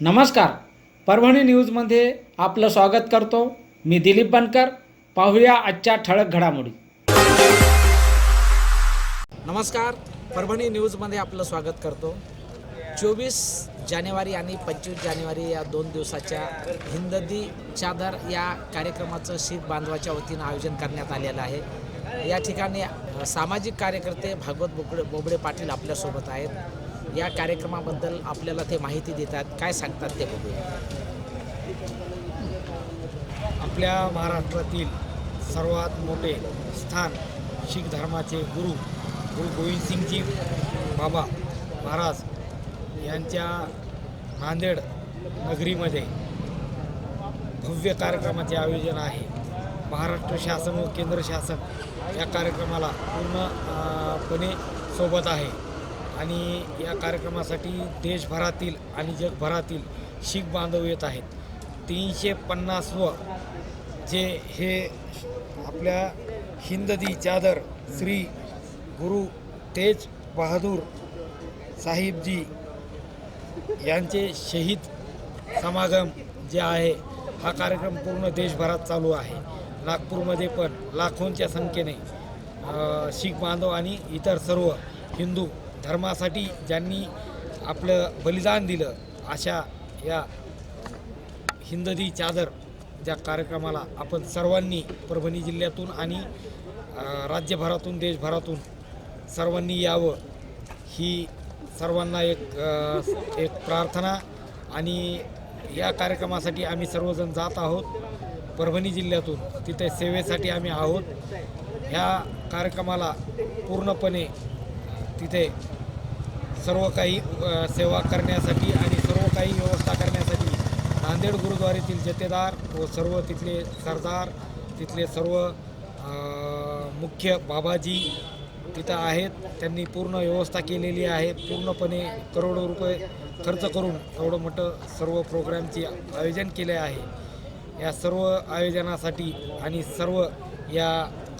नमस्कार. परभणी न्यूजमध्ये आपलं स्वागत करतो. मी दिलीप बनकर. पाहूया आजच्या ठळक घडामोडी. नमस्कार. परभणी न्यूजमध्ये आपलं स्वागत करतो. चोवीस जानेवारी आणि पंचवीस जानेवारी या दोन दिवसाच्या हिंददी चादर या कार्यक्रमाचं शीख बांधवाच्या वतीनं आयोजन करण्यात आलेलं आहे. या ठिकाणी सामाजिक कार्यकर्ते भागवत बोकडे बोबडे पाटील आपल्यासोबत आहेत. या कार्यक्रमाबद्दल आपल्याला ते माहिती देतात. काय सांगतात ते बघूया. आपल्या महाराष्ट्रातील सर्वात मोठे स्थान शीख धर्माचे गुरु गुरु गोविंदसिंगजी बाबा महाराज यांच्या नांदेड नगरीमध्ये भव्य कार्यक्रमाचे आयोजन आहे. महाराष्ट्र शासन व केंद्र शासन या कार्यक्रमाला पूर्णपणे सोबत आहे. आणि या कार्यक्रमासाठी देशभरातील आणि जगभरातील शीख बांधव येत आहेत. तीनशे पन्नासवं जे हे आपल्या हिंददी चादर श्री गुरु तेज बहादूर साहिबजी यांचे शहीद समागम जे आहे हा कार्यक्रम पूर्ण देशभरात चालू आहे. नागपूरमध्ये पण लाखोंच्या संख्येने शीख बांधव आणि इतर सर्व हिंदू धर्मासाठी ज्यांनी आपलं बलिदान दिलं अशा या हिंददी चादर ज्या कार्यक्रमाला आपण सर्वांनी परभणी जिल्ह्यातून आणि राज्यभरातून देशभरातून सर्वांनी यावं ही सर्वांना एक एक प्रार्थना आणि या कार्यक्रमासाठी आम्ही सर्वजण जात आहोत. परभणी जिल्ह्यातून तिथे सेवेसाठी आम्ही आहोत. ह्या कार्यक्रमाला पूर्णपणे तिथे सर्व काही सेवा करण्यासाठी आणि सर्व काही व्यवस्था करण्यासाठी नांदेड गुरुद्वारेतील जथेदार व सर्व तिथले सरदार तिथले सर्व मुख्य बाबाजी तिथं आहेत. त्यांनी पूर्ण व्यवस्था केलेली आहे. पूर्णपणे करोडो रुपये खर्च करून एवढं मोठं सर्व प्रोग्रामचे आयोजन केले आहे. या सर्व आयोजनासाठी आणि सर्व या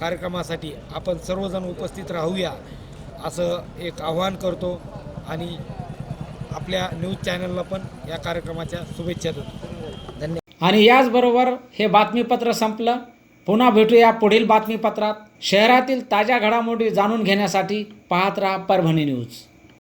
कार्यक्रमासाठी आपण सर्वजण उपस्थित राहूया असं एक आव्हान करतो. आणि आपल्या न्यूज चॅनलला पण या कार्यक्रमाच्या शुभेच्छा देतो. धन्यवाद. आणि याचबरोबर हे बातमीपत्र संपलं. पुन्हा भेटूया पुढील बातमीपत्रात. शहरातील ताज्या घडामोडी जाणून घेण्यासाठी पाहत राहा परभणी न्यूज.